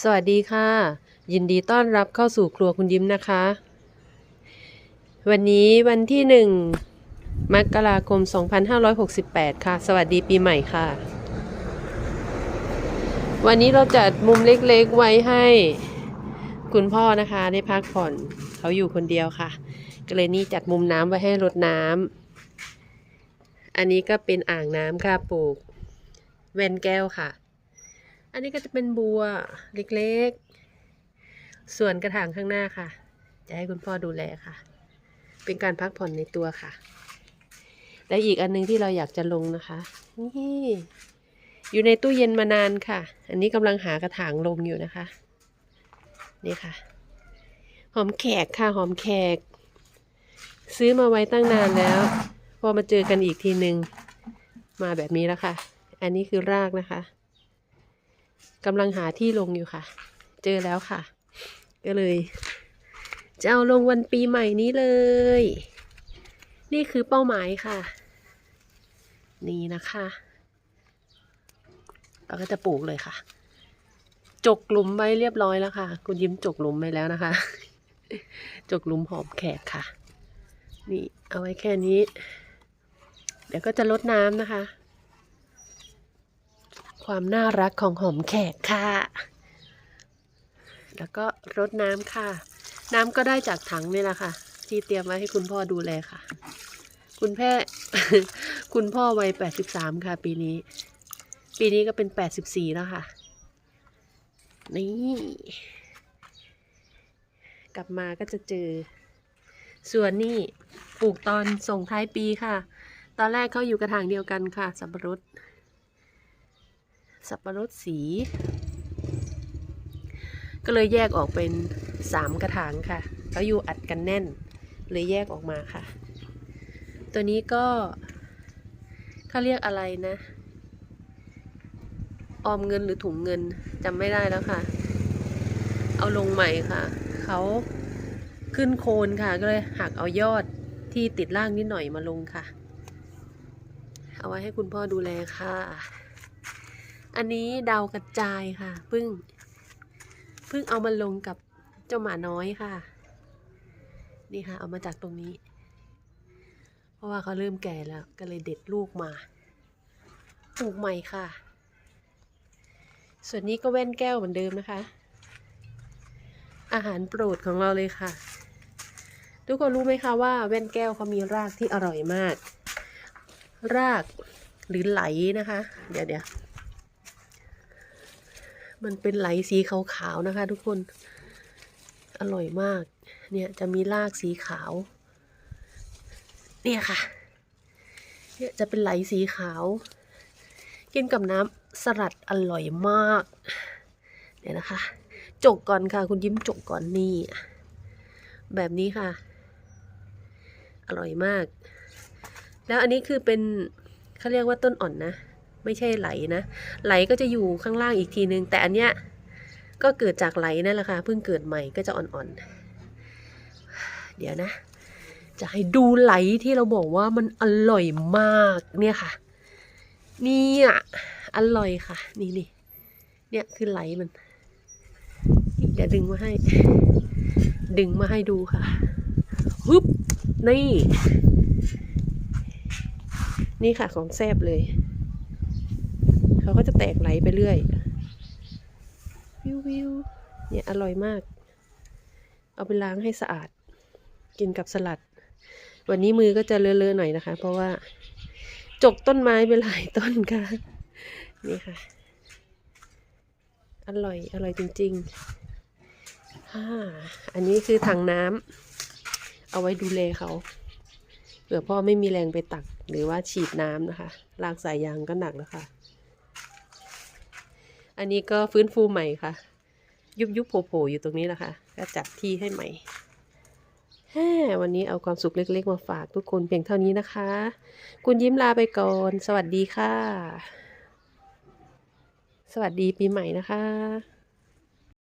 สวัสดีค่ะ ยินดีต้อนรับเข้าสู่ครัวคุณยิ้มนะคะ วันนี้วันที่หนึ่งมกราคม 2568 ค่ะ สวัสดีปีใหม่ค่ะ วันนี้เราจัดมุมเล็กๆไว้ให้ คุณพ่อนะคะได้พักผ่อนเขาอยู่คนเดียวค่ะ ก็เลยนี่จัดมุมน้ำไว้ให้รดน้ำอันนี้ก็เป็นอ่างน้ำค่ะปลูกแวนแก้วค่ะ อันนี้ก็จะเป็นบัวเล็กๆ ส่วนกระถางข้างหน้าค่ะ จะให้คุณพ่อดูแลค่ะ เป็นการพักผ่อนในตัวค่ะ และอีกอันนึงที่เราอยากจะลงนะคะ นี่ อยู่ในตู้เย็นมานานค่ะ อันนี้กำลังหากระถางลงอยู่นะคะ นี่ค่ะ หอมแขกค่ะหอมแขก ซื้อมาไว้ตั้งนานแล้ว พอมาเจอกันอีกทีหนึ่งมาแบบนี้แล้วค่ะ อันนี้คือรากนะคะ กำลังหาที่ลงอยู่ค่ะ เจอแล้วค่ะ ก็เลยจะเอาลงวันปีใหม่นี้เลย นี่คือเป้าหมายค่ะ นี่นะคะ เราก็จะปลูกเลยค่ะ จกหลุมไว้เรียบร้อยแล้วค่ะ คุณยิ้มจกหลุมไปแล้วนะคะ จกหลุมหอมแขกค่ะ นี่เอาไว้แค่นี้ เดี๋ยวก็จะลดน้ำนะคะ ความน่ารักของหอมแขกค่ะ แล้วก็รดน้ำค่ะ น้ำก็ได้จากถังนี่แหละค่ะ ที่เตรียมไว้ให้คุณพ่อดูแลค่ะ คุณแพ่คุณพ่อวัยแปดสิบสามค่ะ ปีนี้ ปีนี้ก็เป็นแปดสิบสี่แล้วค่ะ นี่ กลับมาก็จะเจอ ส่วนนี่ปลูกตอนส่งท้ายปีค่ะ ตอนแรกเขาอยู่กระถางเดียวกันค่ะสับปะรด สับปะรดสี ก็เลยแยกออกเป็นสามกระถางค่ะเขาอยู่อัดกันแน่น เลยแยกออกมาค่ะ ตัวนี้ก็เขาเรียกอะไรนะ ออมเงินหรือถุงเงินจำไม่ได้แล้วค่ะ เอาลงใหม่ค่ะเขาขึ้นโคนค่ะ ก็เลยหักเอายอดที่ติดล่างนิดหน่อยมาลงค่ะ เอาไว้ให้คุณพ่อดูแลค่ะ อันนี้ดาวกระจายค่ะเพิ่งเพิ่งเอามาลงกับเจ้าหมาน้อยค่ะ นี่ค่ะ เอามาจากตรงนี้ เพราะว่าเขาเริ่มแก่แล้ว ก็เลยเด็ดลูกมาปลูกใหม่ค่ะ ส่วนนี้ก็แว่นแก้วเหมือนเดิมนะคะ อาหารโปรดของเราเลยค่ะ ทุกคนรู้ไหมคะว่าแว่นแก้วเขามีรากที่อร่อยมาก รากหรือไหลนะคะ เดี๋ยวเดี๋ยว มันเป็นไหลสีขาวๆนะคะ ทุกคน อร่อยมาก เนี่ยจะมีรากสีขาว เนี่ยค่ะ เนี่ยจะเป็นไหลสีขาว กินกับน้ำสลัดอร่อยมาก เดี๋ยวนะคะ จกก่อนค่ะ คุณยิ้มจกก่อนนี่ แบบนี้ค่ะ อร่อยมาก แล้วอันนี้คือเป็นเขาเรียกว่าต้นอ่อนนะ ไม่ใช่ไหลนะ ไหลก็จะอยู่ข้างล่างอีกทีนึง แต่อันเนี้ยก็เกิดจากไหลนั่นแหละค่ะเพิ่งเกิดใหม่ก็จะอ่อนๆ เดี๋ยวนะ จะให้ดูไหลที่เราบอกว่ามันอร่อยมากเนี่ยค่ะ นี่ยอร่อยค่ะ นี่นี่เนี่ยคือไหลมันเดี๋ยวดึงมาให้ ดึงมาให้ดูค่ะฮึบนี่ นี่ค่ะของแซบเลย เขาก็จะแตกไหลไปเรื่อย วิววิวเนี่ยอร่อยมาก เอาไปล้างให้สะอาด กินกับสลัด วันนี้มือก็จะเลอะๆหน่อยนะคะ เพราะว่า จกต้นไม้ไปหลายต้นค่ะ นี่ค่ะ อร่อย อร่อยจริงๆอ่าอันนี้คือถังน้ำเอาไว้ดูแลเขาเผื่อพ่อไม่มีแรงไปตักหรือว่าฉีดน้ำนะคะ ลากสายยางก็หนักแล้วค่ะ อันนี้ก็ฟื้นฟูใหม่ค่ะ ยุบยุบโผล่ๆอยู่ตรงนี้แหละค่ะ ก็จัดที่ให้ใหม่แฮ่วันนี้เอาความสุขเล็ก ๆ มาฝากทุกคนเพียงเท่านี้นะคะ คุณยิ้มลาไปก่อน สวัสดีค่ะ สวัสดีปีใหม่นะคะ